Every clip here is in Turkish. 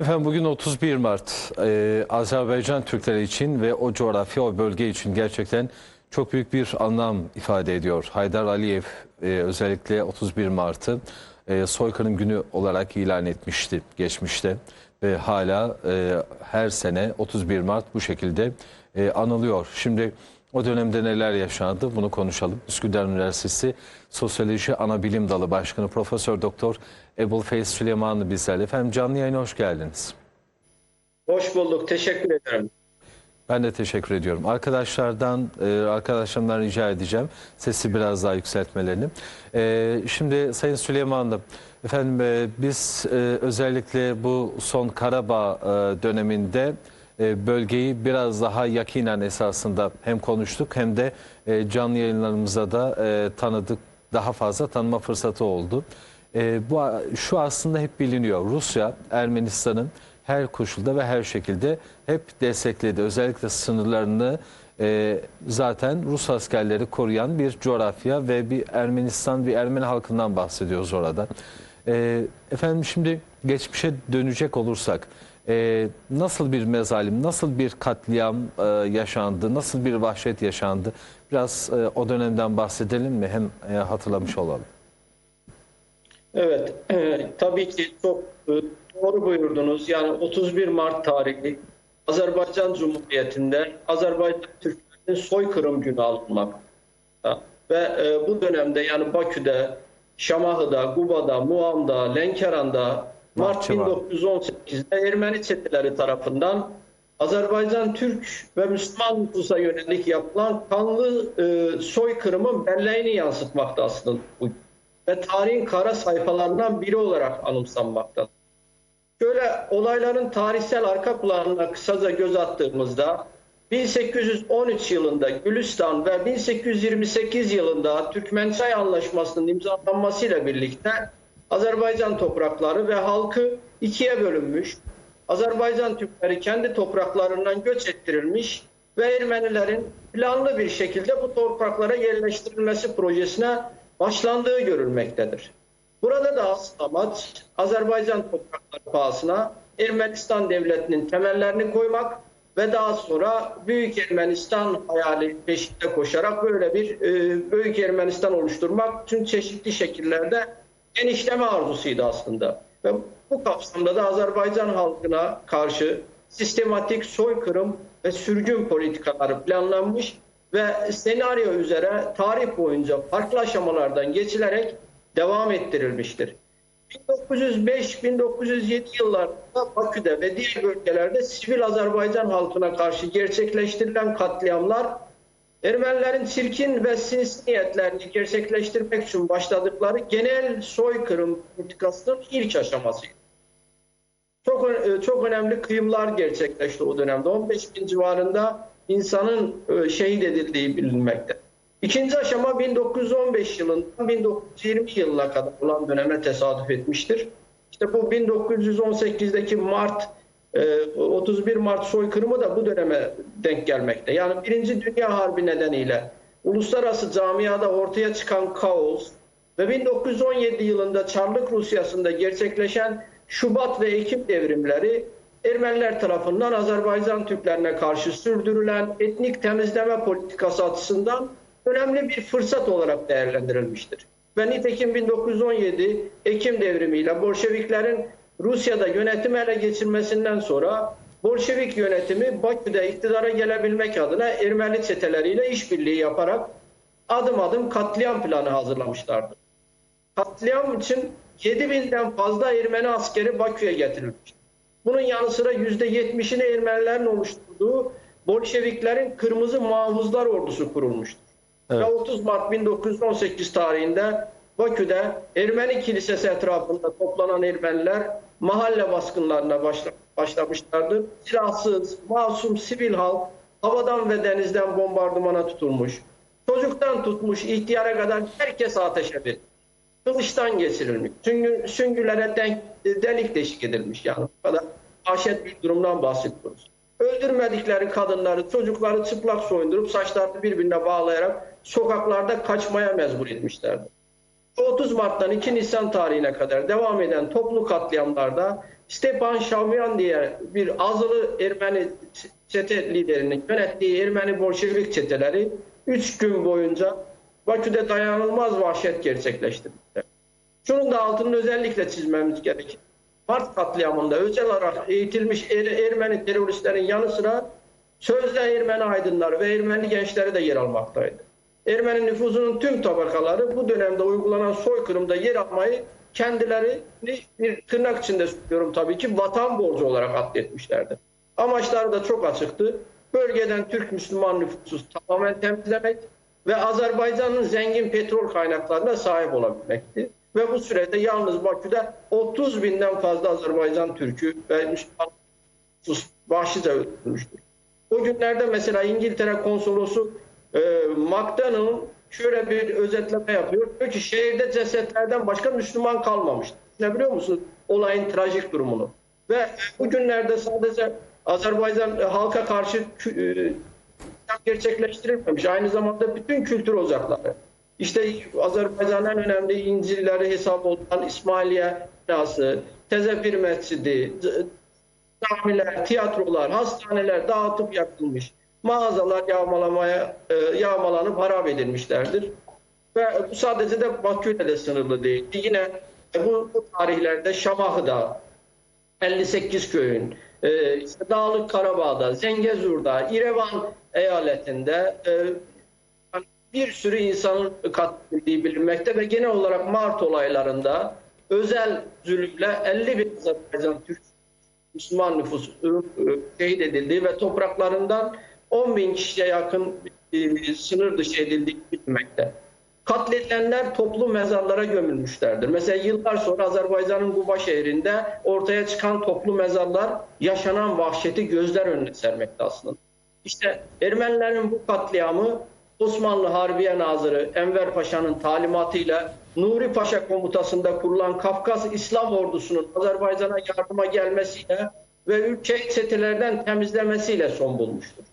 Efendim bugün 31 Mart. Ee, Azerbaycan Türkleri için ve o coğrafya, o bölge için gerçekten çok büyük bir anlam ifade ediyor. Haydar Aliyev e, özellikle 31 Mart'ı e, soykırım günü olarak ilan etmişti geçmişte. Ve hala e, her sene 31 Mart bu şekilde e, anılıyor. Şimdi o dönemde neler yaşandı bunu konuşalım. Üsküdar Üniversitesi Sosyoloji Anabilim Dalı Başkanı Profesör Doktor Ebul Feyz Süleymanlı bizlerle. Efendim canlı yayına hoş geldiniz. Hoş bulduk. Teşekkür ederim. Ben de teşekkür ediyorum. Arkadaşlardan, e, arkadaşlarımdan rica edeceğim sesi biraz daha yükseltmelerini. E, şimdi Sayın Süleymanlı, efendim e, biz özellikle bu son Karabağ döneminde bölgeyi biraz daha yakinen esasında hem konuştuk hem de e, canlı yayınlarımızda da e, tanıdık, daha fazla tanıma fırsatı oldu. E, bu şu aslında hep biliniyor. Rusya Ermenistan'ın her koşulda ve her şekilde hep destekledi. Özellikle sınırlarını zaten Rus askerleri koruyan bir coğrafya ve bir Ermenistan, bir Ermeni halkından bahsediyoruz orada. Efendim şimdi geçmişe dönecek olursak e, nasıl bir mezalim, nasıl bir katliam e, yaşandı, nasıl bir vahşet yaşandı? Biraz e, o dönemden bahsedelim mi? Hem e, hatırlamış olalım. Evet, e, tabii ki çok e, doğru buyurdunuz. Yani 31 Mart tarihi Azerbaycan Cumhuriyeti'nde Azerbaycan Türklerinin soykırım günü alınmak. Ve e, bu dönemde yani Bakü'de, Şamahı'da, Guba'da, Muam'da, Lenkeran'da Mart Bahçıvan. 1918'de Ermeni çeteleri tarafından Azerbaycan Türk ve Müslüman nüfusa yönelik yapılan kanlı e, soykırımın belleğini yansıtmakta aslında bu. Ve tarihin kara sayfalarından biri olarak anımsanmakta. Şöyle olayların tarihsel arka planına kısaca göz attığımızda 1813 yılında Gülistan ve 1828 yılında Türkmençay Anlaşması'nın imzalanmasıyla birlikte Azerbaycan toprakları ve halkı ikiye bölünmüş. Azerbaycan Türkleri kendi topraklarından göç ettirilmiş ve Ermenilerin planlı bir şekilde bu topraklara yerleştirilmesi projesine başlandığı görülmektedir. Burada da asıl amaç Azerbaycan toprakları pahasına Ermenistan devletinin temellerini koymak ve daha sonra Büyük Ermenistan hayali peşinde koşarak böyle bir e, Büyük Ermenistan oluşturmak tüm çeşitli şekillerde genişleme arzusuydu aslında. Ve bu kapsamda da Azerbaycan halkına karşı sistematik soykırım ve sürgün politikaları planlanmış ve senaryo üzere tarih boyunca farklı aşamalardan geçilerek devam ettirilmiştir. 1905-1907 yıllarında Bakü'de ve diğer bölgelerde sivil Azerbaycan halkına karşı gerçekleştirilen katliamlar Ermenilerin çirkin ve sinsi niyetlerini gerçekleştirmek için başladıkları genel soykırım politikasının ilk aşamasıydı. Çok, ö- çok önemli kıyımlar gerçekleşti o dönemde. 15 bin civarında insanın e, şehit edildiği bilinmekte. İkinci aşama 1915 yılından 1920 yılına kadar olan döneme tesadüf etmiştir. İşte bu 1918'deki Mart e, 31 Mart soykırımı da bu döneme denk gelmekte. Yani Birinci Dünya Harbi nedeniyle uluslararası camiada ortaya çıkan kaos ve 1917 yılında Çarlık Rusyası'nda gerçekleşen Şubat ve Ekim devrimleri Ermeniler tarafından Azerbaycan Türklerine karşı sürdürülen etnik temizleme politikası açısından önemli bir fırsat olarak değerlendirilmiştir. Ve nitekim 1917 Ekim devrimiyle Bolşeviklerin Rusya'da yönetim ele geçirmesinden sonra Bolşevik yönetimi Bakü'de iktidara gelebilmek adına Ermeni çeteleriyle işbirliği yaparak adım adım katliam planı hazırlamışlardı. Katliam için 7000'den fazla Ermeni askeri Bakü'ye getirilmişti. Bunun yanı sıra %70'ini Ermenilerin oluşturduğu Bolşeviklerin Kırmızı Muhafızlar Ordusu kurulmuştur. Evet. Ve 30 Mart 1918 tarihinde Bakü'de Ermeni Kilisesi etrafında toplanan Ermeniler mahalle baskınlarına başla- başlamışlardı. Silahsız, masum sivil halk havadan ve denizden bombardımana tutulmuş. Çocuktan tutmuş ihtiyara kadar herkes ateşe verilmiş. Kılıçtan geçirilmiş. Süngü, süngülere denk, delik deşik edilmiş yani. Bu kadar ahşet bir durumdan bahsediyoruz. Öldürmedikleri kadınları, çocukları çıplak soyundurup saçlarını birbirine bağlayarak sokaklarda kaçmaya mecbur etmişlerdi. 30 Mart'tan 2 Nisan tarihine kadar devam eden toplu katliamlarda Stepan Şavyan diye bir azılı Ermeni çete liderinin yönettiği Ermeni Bolşevik çeteleri 3 gün boyunca Bakü'de dayanılmaz vahşet gerçekleştirdiler. Şunun da altını özellikle çizmemiz gerekir. Mart katliamında özel olarak eğitilmiş Er- Ermeni teröristlerin yanı sıra sözde Ermeni aydınları ve Ermeni gençleri de yer almaktaydı. Ermeni nüfusunun tüm tabakaları bu dönemde uygulanan soykırımda yer almayı kendileri bir tırnak içinde söylüyorum tabii ki vatan borcu olarak adletmişlerdi. Amaçları da çok açıktı. Bölgeden Türk Müslüman nüfusu tamamen temizlemek ve Azerbaycan'ın zengin petrol kaynaklarına sahip olabilmekti. Ve bu sürede yalnız Bakü'de 30 binden fazla Azerbaycan Türk'ü ve Müslüman nüfus vahşice öldürülmüştür. O günlerde mesela İngiltere konsolosu e, McDonnell şöyle bir özetleme yapıyor. Diyor ki şehirde cesetlerden başka Müslüman kalmamıştı. Ne biliyor musunuz? Olayın trajik durumunu. Ve bu günlerde sadece Azerbaycan e, halka karşı e, gerçekleştirilmemiş. Aynı zamanda bütün kültür ocakları. İşte Azerbaycan'ın önemli İncil'leri hesap olan İsmailiye binası, Tezepir Mescidi, camiler, tiyatrolar, hastaneler dağıtıp yakılmış. Mağazalar yağmalamaya e, yağmalanıp harap edilmişlerdir. Ve bu sadece de Bakü'yle de sınırlı değil. Yine bu, bu tarihlerde Şamahı'da, 58 köyün, e, işte Dağlık Karabağ'da, Zengezur'da, İrevan eyaletinde e, bir sürü insanın katledildiği bilinmekte ve genel olarak Mart olaylarında özel zulümle 50 bin Azerbaycan Türk Müslüman nüfus e, şehit edildiği ve topraklarından 10 bin kişiye yakın e, sınır dışı edildiği bilinmekte. Katledilenler toplu mezarlara gömülmüşlerdir. Mesela yıllar sonra Azerbaycan'ın Guba şehrinde ortaya çıkan toplu mezarlar yaşanan vahşeti gözler önüne sermekte aslında. İşte Ermenilerin bu katliamı Osmanlı Harbiye Nazırı Enver Paşa'nın talimatıyla Nuri Paşa komutasında kurulan Kafkas İslam ordusunun Azerbaycan'a yardıma gelmesiyle ve ülkeyi çetelerden temizlemesiyle son bulmuştur.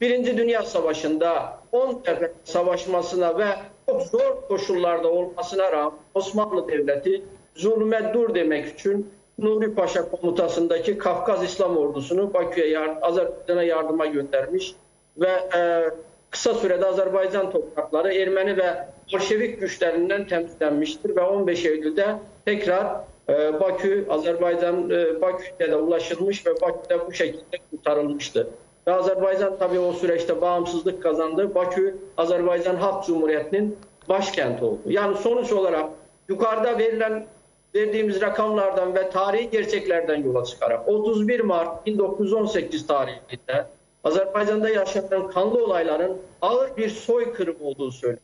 Birinci Dünya Savaşı'nda 10 sefer savaşmasına ve çok zor koşullarda olmasına rağmen Osmanlı Devleti zulme dur demek için Nuri Paşa komutasındaki Kafkas İslam ordusunu Bakü'ye Azerbaycan'a yardıma göndermiş ve e, kısa sürede Azerbaycan toprakları Ermeni ve Bolşevik güçlerinden temizlenmiştir ve 15 Eylül'de tekrar e, Bakü, Azerbaycan e, Bakü'ye de ulaşılmış ve Bakü'de bu şekilde kurtarılmıştı. Ve Azerbaycan tabii o süreçte bağımsızlık kazandı. Bakü, Azerbaycan Halk Cumhuriyeti'nin başkenti oldu. Yani sonuç olarak yukarıda verilen verdiğimiz rakamlardan ve tarihi gerçeklerden yola çıkarak 31 Mart 1918 tarihinde Azerbaycan'da yaşanan kanlı olayların ağır bir soykırım olduğu söyleniyor.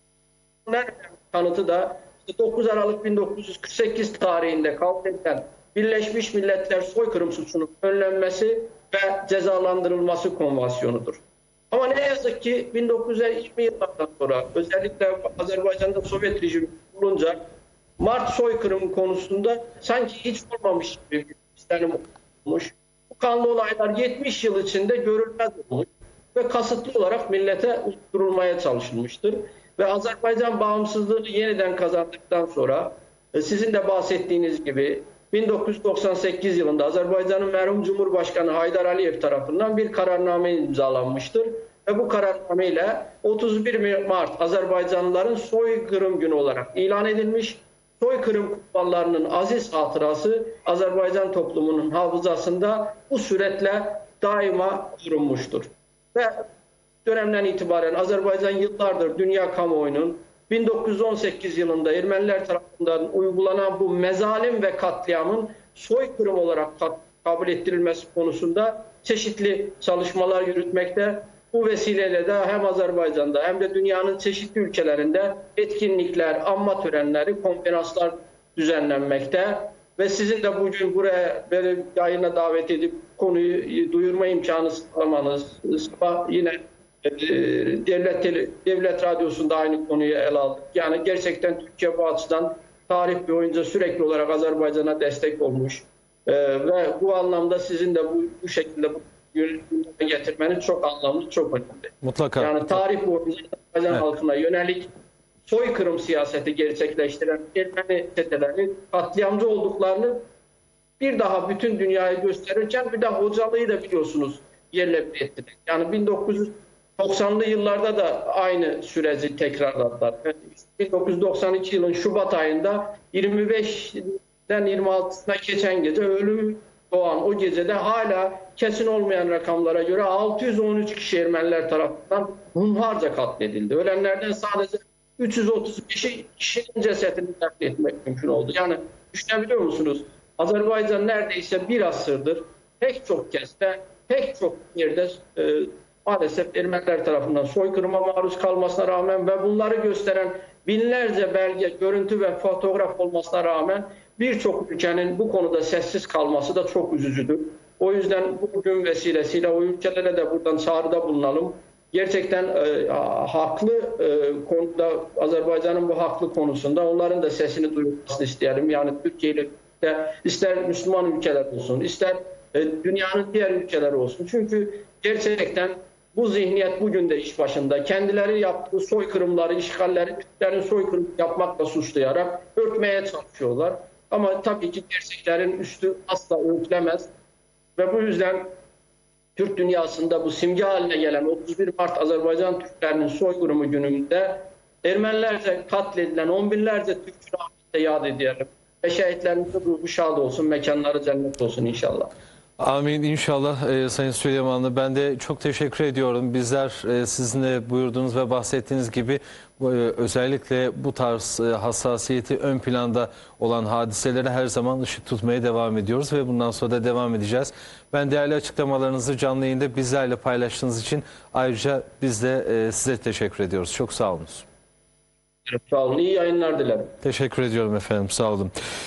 Önemli kanıtı da işte 9 Aralık 1948 tarihinde kabul edilen Birleşmiş Milletler soykırım suçunun önlenmesi ve cezalandırılması konvansiyonudur. Ama ne yazık ki 1920 yıllardan sonra özellikle Azerbaycan'da Sovyet rejimi kurulunca Mart soykırım konusunda sanki hiç olmamış gibi bir istenim olmuş. Bu kanlı olaylar 70 yıl içinde görülmez olmuş ve kasıtlı olarak millete uydurulmaya çalışılmıştır. Ve Azerbaycan bağımsızlığını yeniden kazandıktan sonra e, sizin de bahsettiğiniz gibi 1998 yılında Azerbaycan'ın merhum Cumhurbaşkanı Haydar Aliyev tarafından bir kararname imzalanmıştır. Ve bu kararname ile 31 Mart Azerbaycanlıların soykırım günü olarak ilan edilmiş. Soykırım kurbanlarının aziz hatırası Azerbaycan toplumunun hafızasında bu suretle daima korunmuştur. Ve dönemden itibaren Azerbaycan yıllardır dünya kamuoyunun 1918 yılında Ermeniler tarafından uygulanan bu mezalim ve katliamın soykırım olarak ka- kabul ettirilmesi konusunda çeşitli çalışmalar yürütmekte. Bu vesileyle de hem Azerbaycan'da hem de dünyanın çeşitli ülkelerinde etkinlikler, anma törenleri, konferanslar düzenlenmekte. Ve sizin de bugün buraya böyle yayına davet edip konuyu duyurma imkanı sağlamanız, yine devlet tele- devlet radyosunda aynı konuyu ele aldık. Yani gerçekten Türkiye bu açıdan tarih boyunca sürekli olarak Azerbaycan'a destek olmuş. E, ve bu anlamda sizin de bu, bu şekilde bu gündeme getirmeniz çok anlamlı, çok önemli. Mutlaka. Yani tarih boyunca Azerbaycan Evet. halkına yönelik soykırım siyaseti gerçekleştiren Ermeni çetelerinin katliamcı olduklarını bir daha bütün dünyaya gösterirken bir de hocalığı da biliyorsunuz yerle bir ettiler. Yani 1990'lı yıllarda da aynı süreci tekrarladılar. 1992 yılın Şubat ayında 25'den 26'sına geçen gece ölüm doğan o gecede hala kesin olmayan rakamlara göre 613 kişi Ermeniler tarafından hunharca katledildi. Ölenlerden sadece 335 kişinin cesedini nakletmek mümkün oldu. Yani düşünebiliyor musunuz? Azerbaycan neredeyse bir asırdır pek çok kez de pek çok yerde e, maalesef Ermeniler tarafından soykırıma maruz kalmasına rağmen ve bunları gösteren binlerce belge, görüntü ve fotoğraf olmasına rağmen birçok ülkenin bu konuda sessiz kalması da çok üzücüdür. O yüzden bugün vesilesiyle o ülkelere de buradan çağrıda bulunalım. Gerçekten e, haklı e, konuda Azerbaycan'ın bu haklı konusunda onların da sesini duyurmasını isteyelim. Yani Türkiye ile ister Müslüman ülkeler olsun, ister e, dünyanın diğer ülkeleri olsun. Çünkü gerçekten bu zihniyet bugün de iş başında. Kendileri yaptığı soykırımları, işgalleri Türklerin soykırım yapmakla suçlayarak örtmeye çalışıyorlar. Ama tabii ki gerçeklerin üstü asla örtülemez. Ve bu yüzden Türk dünyasında bu simge haline gelen 31 Mart Azerbaycan Türklerinin soykırımı gününde Ermenilerce katledilen on binlerce Türk'ü rahmetle yad edelim. Ve şehitlerimizin ruhu şad olsun, mekanları cennet olsun inşallah. Amin inşallah e, Sayın Süleymanlı. Ben de çok teşekkür ediyorum. Bizler e, sizin de buyurduğunuz ve bahsettiğiniz gibi e, özellikle bu tarz e, hassasiyeti ön planda olan hadiselere her zaman ışık tutmaya devam ediyoruz ve bundan sonra da devam edeceğiz. Ben değerli açıklamalarınızı canlı yayında bizlerle paylaştığınız için ayrıca biz de e, size teşekkür ediyoruz. Çok sağ olun. Sağ olun. İyi yayınlar dilerim. Teşekkür ediyorum efendim. Sağ olun.